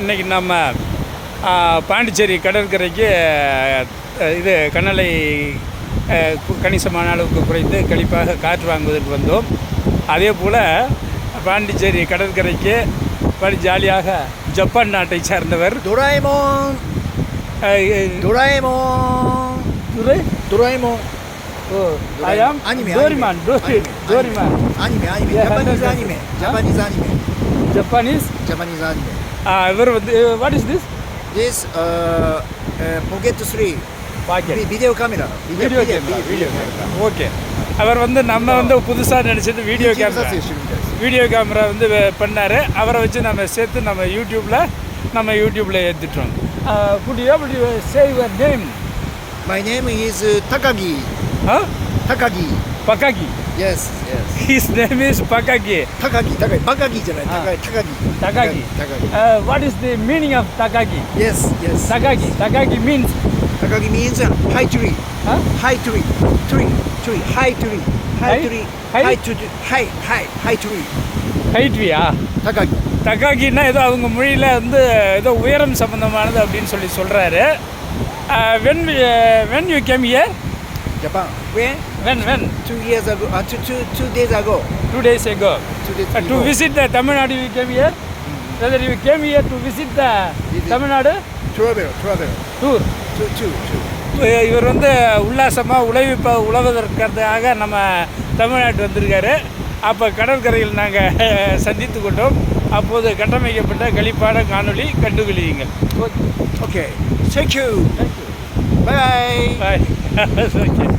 இன்றைக்கி நம்ம பாண்டிச்சேரி கடற்கரைக்கு இது கனலை கணிசமான அளவுக்கு குறைந்து கழிப்பாக காற்று வாங்குவதற்கு வந்தோம். அதே போல் பாண்டிச்சேரி கடற்கரைக்கு படி ஜாலியாக ஜப்பான் நாட்டை சேர்ந்தவர். துராய்மோ துராய்மோ துரை? துராய்மோ ஓ I am anime Doraemon Doraemon anime anime Japanese anime Japanese anime Japanese Japanese anime இவர் வந்து வாட் இஸ் திஸ் திஸ் புகேத்து Sri video camera video camera video camera okay அவர் வந்து நம்ம வந்து புதுசாக நினச்சது வீடியோ கேமரா வீடியோ கேமரா வந்து பண்ணார். அவரை வச்சு நம்ம சேர்த்து நம்ம யூடியூப்பில் நம்ம யூடியூப்பில் ஏற்றிட்டோம் good able you say your name my name is Takagi ah Takagi பக்காகி yes yes his name is பக்காகி Takagi Takagi バカギじゃない あ Takagi Takagi タカギ Takagi what is the meaning of Takagi Yes yes Takagi Takagi means Takagi means uh, high tree high tree tree tree high tree high High? tree High? high tree high high high tree ஹைட்வியா Takagi தகாகின்னா ஏதோ அவங்க மொழியில் வந்து ஏதோ உயரம் சம்மந்தமானது அப்படின்னு சொல்லி சொல்கிறாரு when when you came year Japan when வென் வென் two years ago uh, two, two, two days ago two days ago two days Uh, to ago visit the Tamil Nadu, you came here? Whether you came here to visit the Visit. Tamil Nadu travel travel tour? two two two இ- இவர் வந்து உல்லாசமாக உழைவிப்ப உழவதற்காக நம்ம தமிழ்நாட்டு வந்திருக்காரு அப்போ கடற்கரையில் நாங்கள் சந்தித்து கொண்டோம் அப்போது கட்டமைக்கப்பட்ட கழிப்பான காணொளி கண்டுகளியுங்கள் okay thank you bye bye bye okay